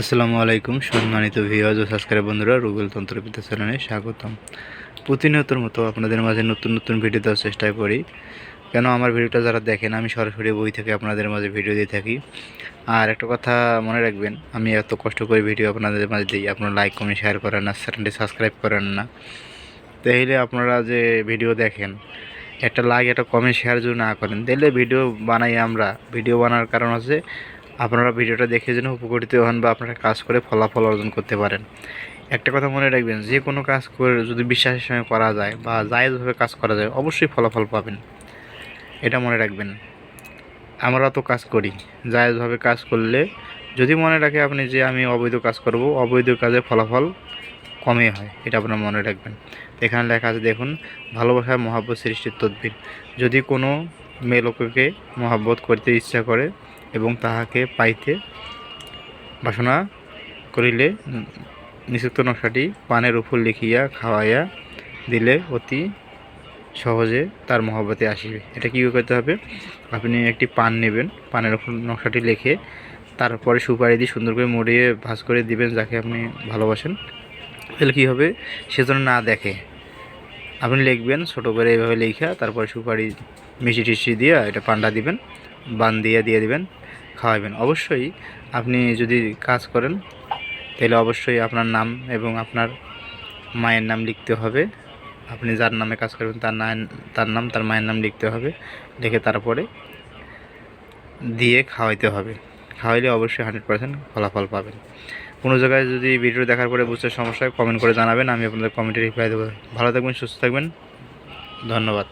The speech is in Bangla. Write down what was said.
আসসালামু আলাইকুম, সম্মানিত ভিওয়াজ ও সাবস্ক্রাইব বন্ধুরা, রুবেল তন্ত্রবিদ্যা চ্যানেলে স্বাগতম। প্রতিনিয়তর মতো আপনাদের মাঝে নতুন নতুন ভিডিও দেওয়ার চেষ্টা করি কেন আমার ভিডিওটা যারা দেখেন, আমি সরাসরি বই থেকে আপনাদের মাঝে ভিডিও দিয়ে থাকি। আর একটা কথা মনে রাখবেন, আমি এত কষ্ট করে ভিডিও আপনাদের মাঝে দিই, আপনারা লাইক কমেন্ট শেয়ার করেন না চ্যানেলটি সাবস্ক্রাইব করেন না। তাহলে আপনারা যে ভিডিও দেখেন, একটা লাইক একটা কমেন্ট শেয়ার যদি না করেন, তাহলে ভিডিও বানাই আমরা। ভিডিও বানার কারণ হচ্ছে আপনারা ভিডিওটা দেখে যেন উপকৃত হন বা আপনারা কাজ করে ফলাফল অর্জন করতে পারেন। একটা কথা মনে রাখবেন, যে কোনো কাজ করে যদি বিশ্বাসের সঙ্গে করা যায় বা জায়েজভাবে কাজ করা যায়, অবশ্যই ফলাফল পাবেন। এটা মনে রাখবেন। আমরা তো কাজ করি। জায়জভাবে কাজ করলে যদি মনে রাখে আপনি যে আমি অবৈধ কাজ করব, অবৈধ কাজে ফলাফল কমই হয়, এটা আপনার মনে রাখবেন। এখানে লেখা আছে, দেখুন ভালোবাসার মহাব্বত, সৃষ্টির তদ্বির। যদি কোনো মেয়ে লোককে মহাব্বত করতে ইচ্ছা করে এবং তাহাকে পাইতে বাসনা করিলে নিষিক্ত নকশাটি পানের উপর লিখিয়া খাওয়াইয়া দিলে অতি সহজে তার মহব্বতে আসিবে। এটা কী করতে হবে? আপনি একটি পান নেবেন, পানের উপর নকশাটি লিখে তারপরে সুপারি দিয়ে সুন্দর করে মরিয়ে ভাঁজ করে দিবেন যাকে আপনি ভালোবাসেন। তাহলে কী হবে? সে যেন না দেখে। আপনি লিখবেন, ছোটো করে এইভাবে লিখা তারপরে সুপারি মিষ্টি টিষ্টি দিয়ে এটা পান্ডা দিবেন, বান দিয়ে দিয়ে দিবেন, খাওয়াবেন। অবশ্যই আপনি যদি কাজ করেন, তাহলে অবশ্যই আপনার নাম এবং আপনার মায়ের নাম লিখতে হবে। আপনি যার নামে কাজ করবেন, তার নাম তার নাম, তার মায়ের নাম লিখতে হবে। লিখে তারপরে দিয়ে খাওয়াইতে হবে। খাওয়াইলে অবশ্যই হান্ড্রেড পার্সেন্ট ফলাফল পাবেন। কোনো জায়গায় যদি ভিডিও দেখার পরে বুঝতে সমস্যা কমেন্ট করে জানাবেন, আমি আপনাদের কমেন্টে রিপ্লাই দেবো। ভালো থাকবেন, সুস্থ থাকবেন। ধন্যবাদ।